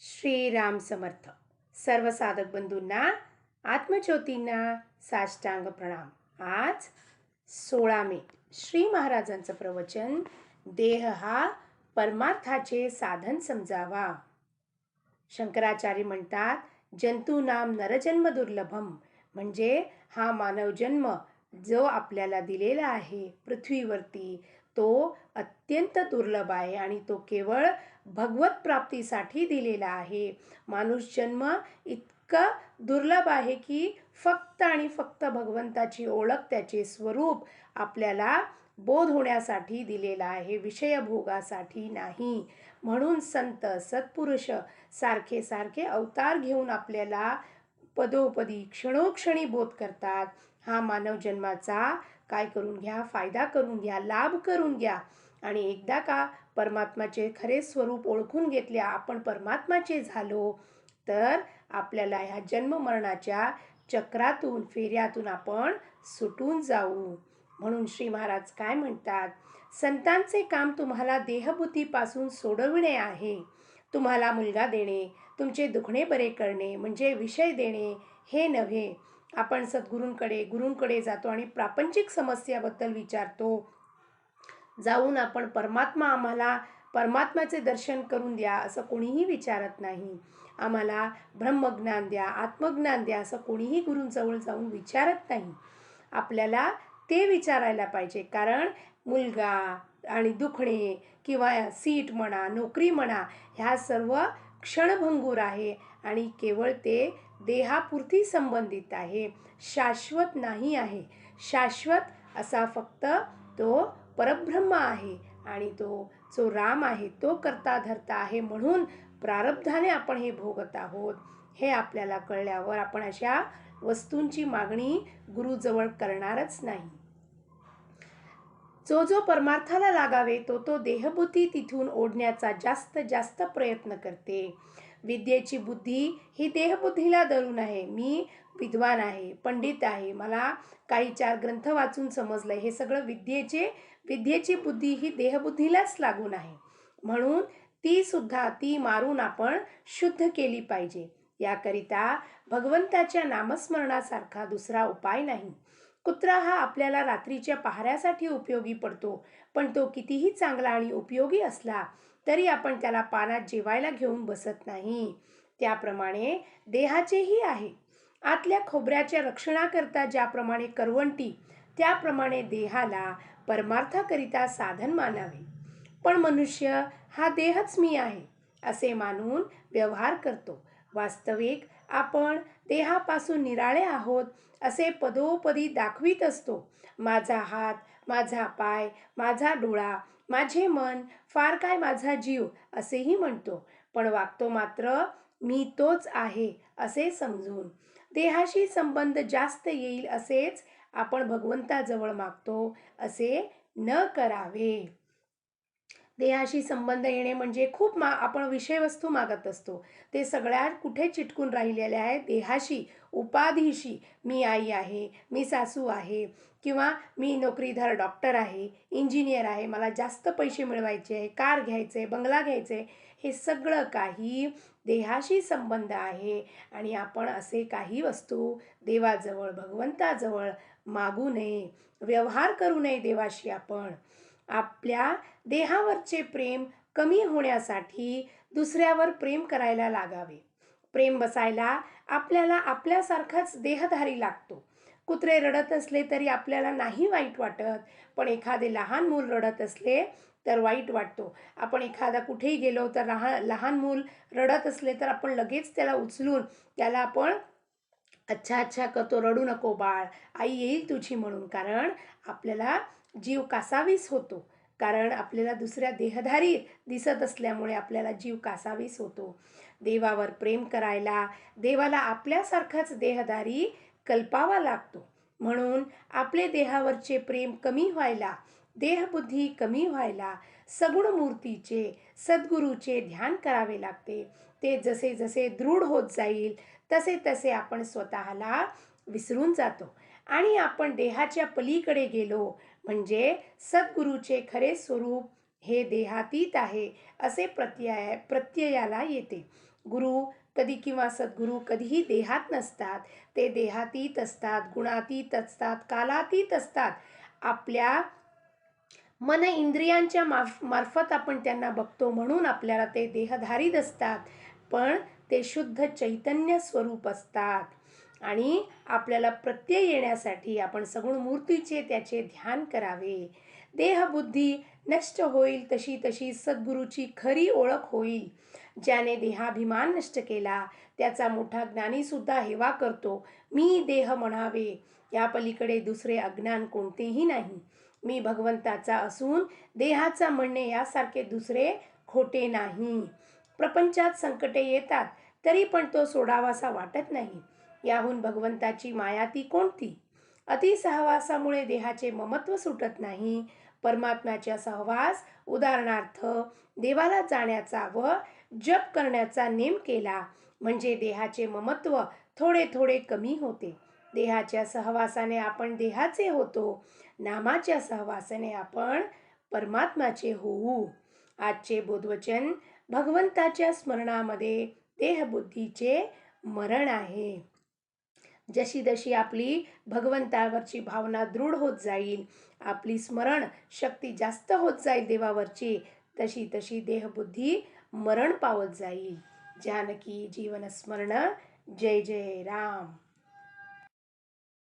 श्रीराम समर्थ. सर्व साधक बंधूंना आत्मज्योतींना साष्टांग प्रणाम. आज सोळा मे. श्री महाराजांचं प्रवचन. देह हा परमार्थाचे साधन समजावा. शंकराचार्य म्हणतात जंतू नाम नरजन्म दुर्लभम. म्हणजे हा मानव जन्म जो आपल्याला दिलेला आहे पृथ्वीवरती तो अत्यंत दुर्लभ आहे आणि तो केवळ भगवत प्राप्तीसाठी दिलेला आहे. माणूस जन्म इतका दुर्लभ आहे की फक्त आणि फक्त भगवंताची ओळख त्याचे स्वरूप आपल्याला बोध होण्यासाठी दिलेला आहे विषयभोगासाठी नाही. म्हणून संत सत्पुरुष सारखे सारखे अवतार घेऊन आपल्याला पदोपदी क्षणोक्षणी बोध करतात. हा मानव जन्माचा काय करून घ्या फायदा करून घ्या लाभ करून घ्या. आणि एकदा का परमात्माचे खरे स्वरूप ओळखून घेतले आपण परमात्माचे झालो तर आपल्याला ह्या जन्ममरणाच्या चक्रातून फेऱ्यातून आपण सुटून जाऊ. म्हणून श्री महाराज काय म्हणतात संतांचे काम तुम्हाला देहबुद्धीपासून सोडविणे आहे. तुम्हाला मुलगा देणे तुमचे दुखणे बरे करणे म्हणजे विषय देणे हे नव्हे. आपण सद्गुरूंकडे गुरूंकडे जातो आणि प्रापंचिक समस्याबद्दल विचारतो. जाऊन आपण परमात्मा आम्हाला परमात्म्याचे दर्शन करून द्या असं कोणीही विचारत नाही. आम्हाला ब्रह्मज्ञान द्या आत्मज्ञान द्या असं कोणीही गुरूंजवळ जाऊन विचारत नाही. आपल्याला ते विचारायला पाहिजे. कारण मुलगा आणि दुखणे किंवा सीट म्हणा नोकरी म्हणा ह्या सर्व क्षणभंगूर आहे आणि केवळ ते देहापुरती संबंधित आहे. शाश्वत नाही आहे. शाश्वत असा फक्त तो परब्रह्म आहे आणि तो जो राम आहे तो करता धरता आहे म्हणून प्रारब्धाने आपण हे भोगत आहोत. हे आपल्याला कळल्यावर आपण अशा वस्तूंची मागणी गुरुजवळ करणारच नाही. जो जो परमार्थाला लागावे तो तो देहबुद्धी तिथून ओढण्याचा जास्त जास्त प्रयत्न करते. विद्येची बुद्धी ही देहबुद्धीला धरून आहे. मी विद्वान आहे पंडित आहे. मला काही चार ग्रंथ वाचून समजलं हे सगळं विद्येचे विद्येची बुद्धी ही देहबुद्धीलाच लागून आहे. म्हणून ती सुद्धा ती मारून आपण शुद्ध केली पाहिजे. याकरिता भगवंताच्या नामस्मरणासारखा दुसरा उपाय नाही. कुत्रा हा आपल्याला रात्रीच्या पहाऱ्यासाठी उपयोगी पडतो पण तो कितीही चांगला आणि उपयोगी असला तरी आपण त्याला पानात जेवायला घेऊन बसत नाही. त्याप्रमाणे देहाचेही आहे. आतल्या खोबऱ्याच्या रक्षणाकरता ज्याप्रमाणे करवंटी त्याप्रमाणे देहाला परमार्थाकरिता साधन मानावे. पण मनुष्य हा देहच मी आहे असे मानून व्यवहार करतो. वास्तविक आपण देहापासून निराळे आहोत असे पदोपदी दाखवित असतो. माझा हात माझा पाय माझा डोळा माझे मन फार काय माझा जीव असेही म्हणतो. पण वागतो मात्र मी तोच आहे असे समजून. देहाशी संबंध जास्त येईल असेच आपण भगवंताजवळ मागतो असे न करावे. देहाशी संबंध येणे म्हणजे खूप मा आपण विषयवस्तू मागत असतो. ते सगळ्यात कुठे चिटकून राहिलेले आहे? देहाशी उपाधीशी मी आई आहे मी सासू आहे किंवा मी नोकरीदार डॉक्टर आहे इंजिनियर आहे मला जास्त पैसे मिळवायचे आहे कार घ्यायचे बंगला घ्यायचे हे सगळं काही देहाशी संबंध आहे आणि आपण असे काही वस्तू देवाजवळ भगवंताजवळ मागू नये व्यवहार करू नये देवाशी आपण. आपल्या देहावरचे प्रेम कमी होण्यासाठी दुसऱ्यावर प्रेम करायला लागावे. प्रेम बसायला आपल्याला आपल्यासारखाच देहधारी लागतो. कुत्रे रडत असले तरी आपल्याला नाही वाईट वाटत. पण एखादे लहान मूल रडत असले तर वाईट वाटतो. आपण एखादा कुठेही गेलो तर लहान लहान मूल रडत असले तर आपण लगेच त्याला उचलून त्याला आपण अच्छा अच्छा करतो. रडू नको बाळ आई येईल तुझी म्हणून. कारण आपल्याला जीव कासावीस होतो. कारण आपल्याला दुसऱ्या देहधारी दिसत असल्यामुळे आपल्याला जीव कासावीस होतो. देवावर प्रेम करायला देवाला आपल्यासारखाच देहधारी कल्पावा लागतो. म्हणून आपले देहावरचे प्रेम कमी व्हायला देहबुद्धी कमी व्हायला सगुण मूर्तीचे सद्गुरूचे ध्यान करावे लागते. ते जसे जसे दृढ होत जाईल तसे तसे आपण स्वतःला विसरून जातो. आणि आपण देहाच्या पलीकडे गेलो म्हणजे सद्गुरूचे खरे स्वरूप हे देहातीत आहे असे प्रत्यय प्रत्ययाला येते. गुरु कधी किंवा सद्गुरू कधीही देहात नसतात. ते देहातीत असतात गुणातीत असतात कालातीत असतात. आपल्या मन इंद्रियांच्या माफ मार्फत आपण त्यांना बघतो म्हणून आपल्याला ते देहधारीत असतात. पण ते शुद्ध चैतन्य स्वरूप असतात. आणि आपल्याला प्रत्यय येण्यासाठी आपण सगुण मूर्तीचे त्याचे ध्यान करावे. देहबुद्धी नष्ट होईल तशी तशी सद्गुरूची खरी ओळख होईल. ज्याने देहाभिमान नष्ट केला त्याचा मोठा ज्ञानीसुद्धा हेवा करतो. मी देह म्हणावे. या पलीकडे दुसरे अज्ञान कोणतेही नाही. मी भगवंताचा असून देहाचा म्हणणे यासारखे दुसरे खोटे नाही. प्रपंचात संकटे येतात तरी पण तो सोडावासा वाटत नाही. याहून भगवंताची माया ती कोणती? अतिसहवासामुळे देहाचे ममत्व सुटत नाही. परमात्म्याच्या सहवास उदाहरणार्थ देवाला जाण्याचा व जप करण्याचा नेम केला म्हणजे देहाचे ममत्व थोडे थोडे कमी होते. देहाच्या सहवासाने आपण देहाचे होतो नामाच्या सहवासाने आपण परमात्म्याचे होऊ. आजचे बोधवचन भगवंताच्या स्मरणामध्ये देहबुद्धीचे मरण आहे. जशी जशी आपली भगवंतावरची भावना दृढ होत जाईल आपली स्मरण शक्ती जास्त होत जाईल देवावरची तशी तशी देहबुद्धी मरण पावत जाईल. जानकी जीवन स्मरण जय जय राम.